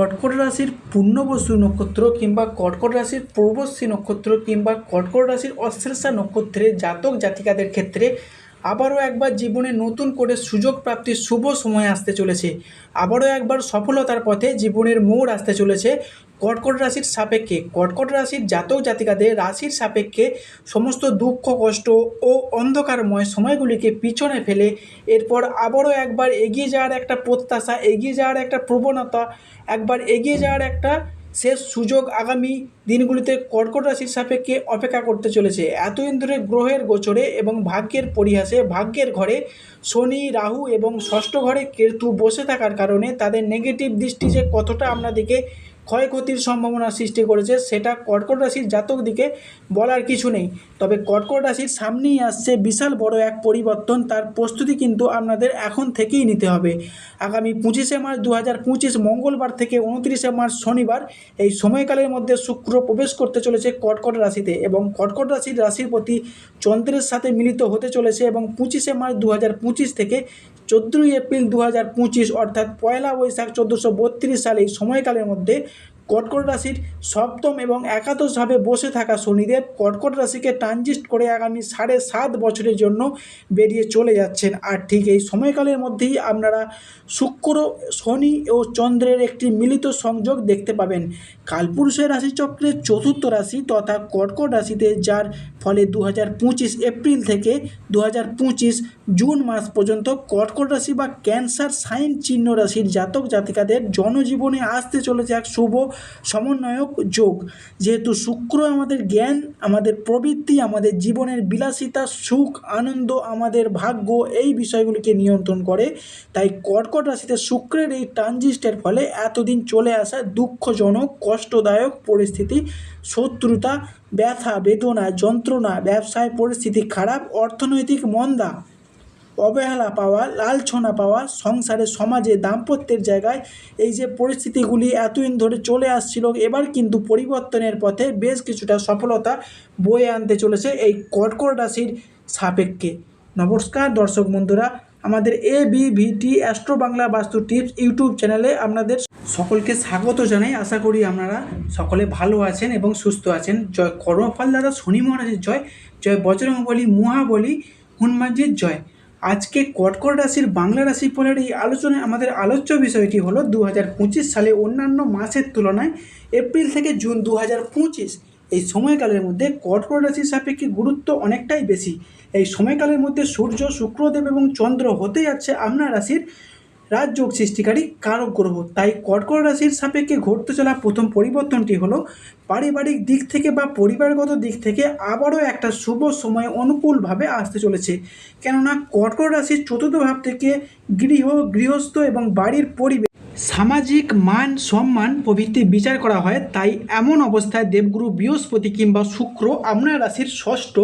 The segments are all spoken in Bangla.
কর্কট রাশির পূর্ণবসু নক্ষত্র কিংবা কর্কট রাশির পূর্বশ্রী নক্ষত্র কিংবা কর্কট রাশির অশ্লেষা নক্ষত্রে জাতক জাতিকাদের ক্ষেত্রে আবারও একবার জীবনে নতুন করে সুযোগ প্রাপ্তির শুভ সময় আসতে চলেছে। আবারও একবার সফলতার পথে জীবনের মোড় আসতে চলেছে কর্কট রাশির সাপেক্ষে। কর্কট রাশির জাতক জাতিকাদের রাশির সাপেক্ষে সমস্ত দুঃখ, কষ্ট ও অন্ধকারময় সময়গুলিকে পিছনে ফেলে এরপর আবারও একবার এগিয়ে যাওয়ার একটা প্রত্যাশা, এগিয়ে যাওয়ার একটা প্রবণতা, একবার এগিয়ে যাওয়ার একটা শেষ সুযোগ আগামী দিনগুলিতে কর্কট রাশির সাপেক্ষে অপেক্ষা করতে চলেছে। এতদিন ধরে গ্রহের গোচরে এবং ভাগ্যের পরিহাসে, ভাগ্যের ঘরে শনি, রাহু এবং ষষ্ঠ ঘরে কেতু বসে থাকার কারণে তাদের নেগেটিভ দৃষ্টি যে কতটা আপনাদেরকে ক্ষয়ক্ষতির সম্ভাবনা সৃষ্টি করেছে, সেটা কর্কট রাশির জাতক দিকে বলার কিছু নেই। তবে কর্কট রাশির সামনেই আসছে বিশাল বড় এক পরিবর্তন, তার প্রস্তুতি কিন্তু আপনাদের এখন থেকেই নিতে হবে। আগামী পঁচিশে মার্চ দু হাজার পঁচিশ মঙ্গলবার থেকে উনত্রিশে মার্চ শনিবার এই সময়কালের মধ্যে শুক্র প্রবেশ করতে চলেছে কর্কট রাশিতে এবং কর্কট রাশির রাশির প্রতি চন্দ্রের সাথে মিলিত হতে চলেছে এবং পঁচিশে মার্চ দু হাজার পঁচিশ থেকে চোদ্দোই এপ্রিল দু হাজার পঁচিশ অর্থাৎ পয়লা বৈশাখ চোদ্দোশো সালে এই সময়কালের মধ্যে কর্কট রাশির সপ্তম এবং একাদশভাবে বসে থাকা শনিদেব কর্কট রাশিকে ট্রানজিস্ট করে আগামী সাড়ে সাত বছরের জন্য বেরিয়ে চলে যাচ্ছেন। আর ঠিক এই সময়কালের মধ্যেই আপনারা শুক্র, শনি ও চন্দ্রের একটি মিলিত সংযোগ দেখতে পাবেন। কালপুরুষের রাশিচক্রের চতুর্থ রাশি তথা কর্কট রাশিতে, যার ফলে দু হাজার পঁচিশ এপ্রিল থেকে দু হাজার পঁচিশ জুন মাস পর্যন্ত কর্কট রাশি বা ক্যান্সার সাইন চিহ্ন রাশির জাতক জাতিকাদের জনজীবনে আসতে চলেছে এক শুভ সমন্বয়ক যোগ। যেহেতু শুক্র আমাদের জ্ঞান, আমাদের প্রবৃত্তি, আমাদের জীবনের বিলাসিতা, সুখ, আনন্দ, আমাদের ভাগ্য, এই বিষয়গুলিকে নিয়ন্ত্রণ করে, তাই কর্কট রাশিতে শুক্রের এই ট্রানজিস্টের ফলে এতদিন চলে আসা দুঃখজনক কষ্টদায়ক পরিস্থিতি, শত্রুতা, ব্যথা, বেদনা, যন্ত্রণা, ব্যবসায় পরিস্থিতি খারাপ, অর্থনৈতিক মন্দা, অবহেলা পাওয়া, লালছনা পাওয়া, সংসারে, সমাজে দাম্পত্যের জায়গায় এই যে পরিস্থিতিগুলি এতদিন ধরে চলে আসছিল, এবার কিন্তু পরিবর্তনের পথে বেশ কিছুটা সফলতা বয়ে আনতে চলেছে এই কর্কট রাশির সাপেক্ষে। নমস্কার দর্শক বন্ধুরা, আমাদের A B VT astro Bangla Vastu tips YouTube চ্যানেলে আপনাদের সকলকে স্বাগত জানাই। আশা করি আপনারা সকলে ভালো আছেন এবং সুস্থ আছেন। জয় কর্মফল দাদা, শনি মহারাজের জয়। জয় বজরংবলী, মহাবলী, হনুমানজির জয়। আজকে কর্কট রাশির বাংলা রাশি ফলের এই আলোচনায় আমাদের আলোচ্য বিষয়টি হলো দু হাজার পঁচিশ সালে অন্যান্য মাসের তুলনায় এপ্রিল থেকে জুন দু হাজার পঁচিশ। এই সময়কালের মধ্যে কর্কট রাশির সাপেক্ষে গুরুত্ব অনেকটাই বেশি। এই সময়কালের মধ্যে সূর্য, শুক্রদেব এবং চন্দ্র হতে যাচ্ছে আপনার রাশির রাজযোগ সৃষ্টিকারী কারক গ্রহ তাই কর্কট রাশির সাপেক্ষে ঘটতে চলা প্রথম পরিবর্তনটি হলো, পারিবারিক দিক থেকে বা পরিবারগত দিক থেকে আবারও একটা শুভ সময় অনুকূলভাবে আসতে চলেছে। কেননা কর্কট রাশির চতুর্থ ভাব থেকে গৃহ, গৃহস্থ এবং বাড়ির পরিবেশ, সামাজিক মান, সম্মান প্রভৃতি বিচার করা হয়। তাই এমন অবস্থায় দেবগুরু বৃহস্পতি কিংবা শুক্র আপনার রাশির ষষ্ঠ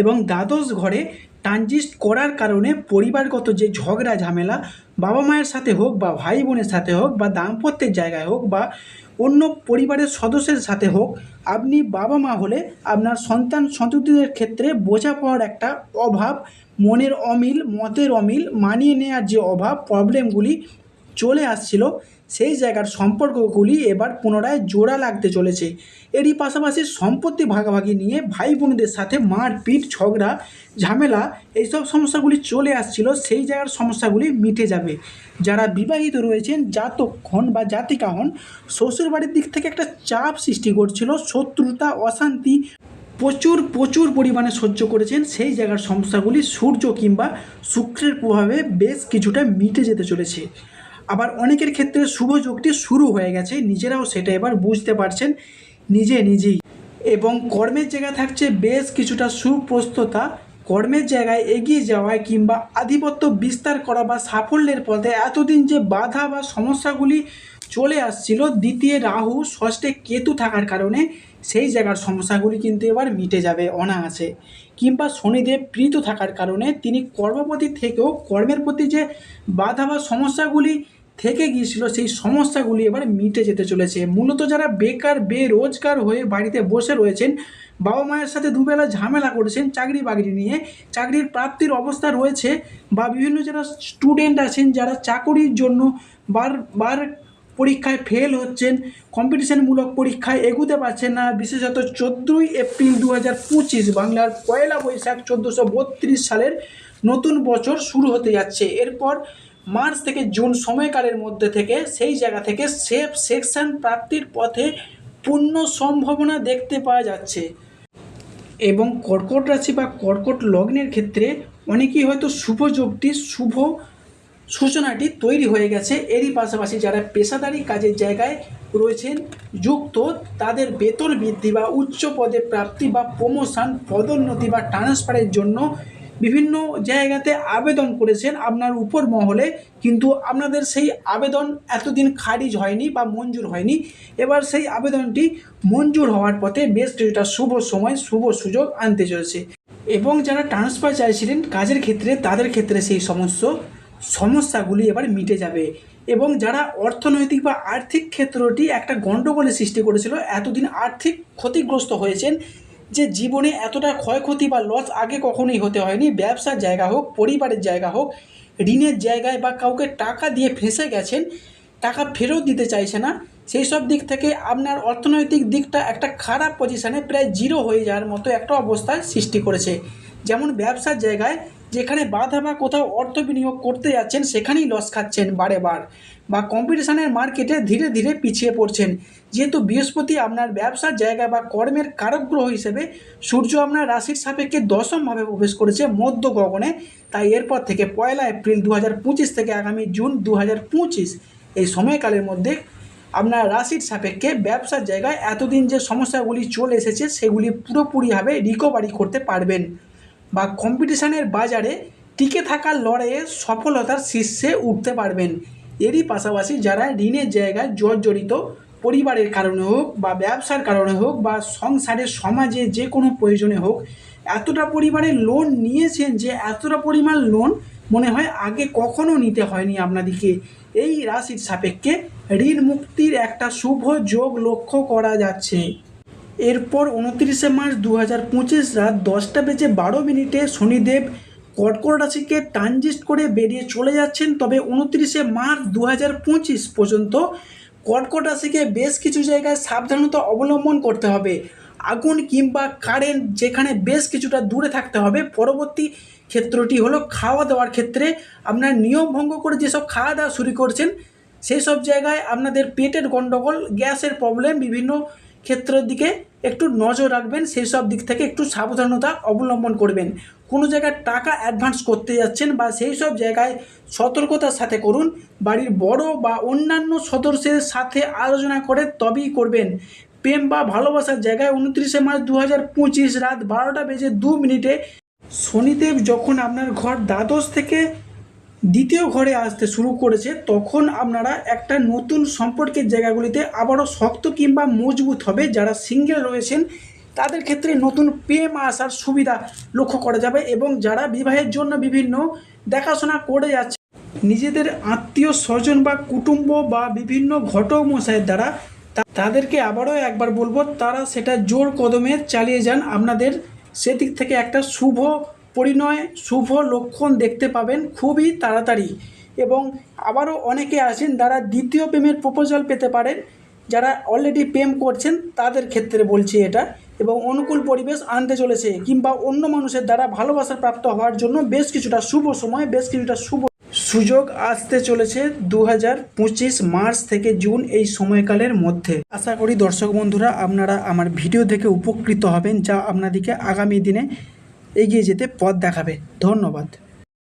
এবং দ্বাদশ ঘরে ট্রানজিস্ট করার কারণে পরিবারগত যে ঝগড়া, ঝামেলা, বাবা মায়ের সাথে হোক বা ভাই বোনের সাথে হোক বা দাম্পত্যের জায়গায় হোক বা অন্য পরিবারের সদস্যের সাথে হোক, আপনি বাবা মা হলে আপনার সন্তান সন্ততিদের ক্ষেত্রে বোঝা বোঝাপড়ার একটা অভাব, মনের অমিল, মতের অমিল, মানিয়ে নেওয়ার যে অভাব প্রবলেমগুলি চলে আসছিল, সেই জায়গার সম্পর্কগুলি এবার পুনরায় জোড়া লাগতে চলেছে। এরই পাশাপাশি সম্পত্তি ভাগাভাগি নিয়ে ভাই বোনদের সাথে মারপিট, ঝগড়া, ঝামেলা এইসব সমস্যাগুলি চলে আসছিল, সেই জায়গার সমস্যাগুলি মিটে যাবে। যারা বিবাহিত রয়েছেন জাতক হন বা জাতিকা হন শ্বশুরবাড়ির দিক থেকে একটা চাপ সৃষ্টি করছিল, শত্রুতা, অশান্তি প্রচুর প্রচুর পরিমাণে সহ্য করেছেন, সেই জায়গার সমস্যাগুলি সূর্য কিংবা শুক্রের প্রভাবে বেশ কিছুটা মিটে যেতে চলেছে। আবার অনেকের ক্ষেত্রে শুভ যোগটি শুরু হয়ে গেছে, নিজেরাও সেটা এবার বুঝতে পারছেন নিজে নিজেই। এবং কর্মের জায়গা থাকছে বেশ কিছুটা সুপ্রস্ততা, কর্মের জায়গায় এগিয়ে যাওয়ায় কিংবা আধিপত্য বিস্তার করা বা সাফল্যের পথে এতদিন যে বাধা বা সমস্যাগুলি চলে আসছিল। দ্বিতীয় রাহু, ষষ্ঠে কেতু থাকার কারণে সেই জায়গার সমস্যাগুলি কিন্তু এবার মিটে যাবে অনায়াসে। কিংবা শনিদেব প্রীত থাকার কারণে তিনি কর্মপতি থেকেও কর্মের প্রতি যে বাধা বা সমস্যাগুলি থেকে গিয়েছিল, সেই সমস্যাগুলি এবার মিটে যেতে চলেছে। মূলত যারা বেকার, বেরোজগার হয়ে বাড়িতে বসে রয়েছেন, বাবা মায়ের সাথে দুবেলা ঝামেলা করেছেন, চাকরি বাকরি নিয়ে, চাকরির প্রাপ্তির অবস্থা রয়েছে বা বিভিন্ন যারা স্টুডেন্ট আছেন, যারা চাকরির জন্য বার বার পরীক্ষায় ফেল হচ্ছেন কম্পিটিশনমূলক পরীক্ষায় এগুতে পারছেন না। বিশেষত চোদ্দোই এপ্রিল দু হাজার পঁচিশ বাংলার পয়লা বৈশাখ চোদ্দোশো বত্রিশ সালের নতুন বছর শুরু হতে যাচ্ছে। এরপর মার্চ থেকে জুন সময়কালের মধ্যে থেকে সেই জায়গা থেকে সেফ সেকশন প্রাপ্তির পথে পূর্ণ সম্ভাবনা দেখতে পাওয়া যাচ্ছে। এবং কর্কট রাশি বা কর্কট লগ্নের ক্ষেত্রে অনেকেই হয়তো শুভ যোগটি শুভ সূচনাটি তৈরি হয়ে গেছে। এরই পাশাপাশি যারা পেশাদারি কাজের জায়গায় রয়েছেন, যুক্ত, তাদের বেতন বৃদ্ধি বা উচ্চ পদে প্রাপ্তি বা প্রমোশন পদোন্নতি বা ট্রান্সফারের জন্য বিভিন্ন জায়গাতে আবেদন করেছেন আপনার উপর মহলে। কিন্তু আপনাদের সেই আবেদন এতদিন খারিজ হয়নি বা মঞ্জুর হয়নি। এবার সেই আবেদনটি মঞ্জুর হওয়ার পথে বেশ কিছুটা শুভ সময়, শুভ সুযোগ আনতে চলেছে। এবং যারা ট্রান্সফার চাইছিলেন কাজের ক্ষেত্রে, তাদের ক্ষেত্রে সেই সমস্ত সমস্যাগুলি এবার মিটে যাবে। এবং যারা অর্থনৈতিক বা আর্থিক ক্ষেত্রটি একটা গণ্ডগোলের সৃষ্টি করেছিল, এতদিন আর্থিক ক্ষতিগ্রস্ত হয়েছেন যে জীবনে এতটা ক্ষয়ক্ষতি বা লস আগে কখনোই হতে হয়নি। ব্যবসার জায়গা হোক, পরিবারের জায়গা হোক, ঋণের জায়গায় বা কাউকে টাকা দিয়ে ফেঁসে গেছেন, টাকা ফেরত দিতে চাইছে না, সেই সব দিক থেকে আপনার অর্থনৈতিক দিকটা একটা খারাপ পজিশানে প্রায় জিরো হয়ে যাওয়ার মতো একটা অবস্থার সৃষ্টি করেছে। যেমন ব্যবসার জায়গায় যেখানে বাধা বা কোথাও অর্থ বিনিয়োগ করতে যাচ্ছেন, সেখানেই লস খাচ্ছেন বারে বার বা কম্পিটিশানের মার্কেটে ধীরে ধীরে পিছিয়ে পড়ছেন। যেহেতু বৃহস্পতি আপনার ব্যবসার জায়গা বা কর্মের কারক গ্রহ হিসেবে সূর্য আপনার রাশির সাপেক্ষে দশমভাবে প্রবেশ করেছে মধ্য গগনে, তাই এরপর থেকে পয়লা এপ্রিল দু হাজার পঁচিশ থেকে আগামী জুন দু হাজার পঁচিশ এই সময়কালের মধ্যে আপনার রাশির সাপেক্ষে ব্যবসার জায়গায় এতদিন যে সমস্যাগুলি চলে এসেছে, সেগুলি পুরোপুরিভাবে রিকভারি করতে পারবেন। বা কম্পিটিশনের বাজারে টিকে থাকার লড়াইয়ে সফলতার শীর্ষে উঠতে পারবেন। এরই পাশাপাশি যারা ঋণের জায়গায় জর্জরিত পরিবারের কারণে হোক বা ব্যবসার কারণে হোক বা সংসারের সমাজে যে কোনো প্রয়োজনে হোক, এতটা পরিমাণে লোন নিয়েছেন যে এতটা পরিমাণ লোন মনে হয় আগে কখনো নিতে হয়নি আপনাদেরকে এই রাশির সাপেক্ষে ঋণ মুক্তির একটা শুভ যোগ লক্ষ্য করা যাচ্ছে। এরপর উনত্রিশে মার্চ দু হাজার পঁচিশ রাত দশটা বেজে বারো মিনিটে শনিদেব কর্কট রাশিকে ট্রানজিস্ট করে বেরিয়ে চলে যাচ্ছেন। তবে উনত্রিশে মার্চ দু হাজার পঁচিশ পর্যন্ত কর্কট রাশিকে বেশ কিছু জায়গায় সাবধানতা অবলম্বন করতে হবে। আগুন কিংবা কারেন্ট যেখানে বেশ কিছুটা দূরে থাকতে হবে। পরবর্তী ক্ষেত্রটি হলো খাওয়া দাওয়ার ক্ষেত্রে আপনার নিয়ম ভঙ্গ করে যেসব খাওয়া দাওয়া শুরু করছেন সেই সব জায়গায় আপনাদের পেটের গণ্ডগোল গ্যাসের প্রবলেম বিভিন্ন ক্ষেত্রের দিকে একটু নজর রাখবেন, সেই সব দিক থেকে একটু সাবধানতা অবলম্বন করবেন। কোনো জায়গায় টাকা অ্যাডভান্স করতে যাচ্ছেন বা সেই সব জায়গায় সতর্কতার সাথে করুন, বাড়ির বড় বা অন্যান্য সদস্যের সাথে আলোচনা করে তবেই করবেন। প্রেম বা ভালোবাসার জায়গায় উনত্রিশে মার্চ দু হাজার পঁচিশ রাত বারোটা বেজে দু মিনিটে শনিদেব যখন আপনার ঘর দ্বাদশ থেকে দ্বিতীয় ঘরে আসতে শুরু করেছে, তখন আপনারা একটা নতুন সম্পর্কের জায়গাগুলিতে আবারও শক্ত কিংবা মজবুত হবে যারা সিঙ্গেল রয়েছেন, তাদের ক্ষেত্রে নতুন প্রেম আসার সুবিধা লক্ষ্য করা যাবে এবং যারা বিবাহের জন্য বিভিন্ন দেখাশোনা করে যাচ্ছে, নিজেদের আত্মীয় স্বজন বা কুটুম্ব বা বিভিন্ন ঘটক মশাইয়ের দ্বারা তাদেরকে আবারও একবার বলব, তারা সেটা জোর কদমে চালিয়ে যান। আপনাদের সেদিক থেকে একটা শুভ পরিণয়, শুভ লক্ষণ দেখতে পাবেন খুবই তাড়াতাড়ি। এবং আবারও অনেকে আছেন যারা দ্বিতীয় প্রেমের প্রপোজাল পেতে পারেন, যারা অলরেডি প্রেম করছেন তাদের ক্ষেত্রে বলছি এটা। এবং অনুকূল পরিবেশ আনতে চলেছে, কিংবা অন্য মানুষের দ্বারা ভালোবাসা প্রাপ্ত হওয়ার জন্য বেশ কিছুটা শুভ সময়, বেশ কিছুটা শুভ সুযোগ আসতে চলেছে দু হাজার পঁচিশ মার্চ থেকে জুন এই সময়কালের মধ্যে। আশা করি দর্শক বন্ধুরা, আপনারা আমার ভিডিও থেকে উপকৃত হবেন, যা আপনাদেরকে আগামী দিনে এগিয়ে যেতে পথ দেখাবে। ধন্যবাদ।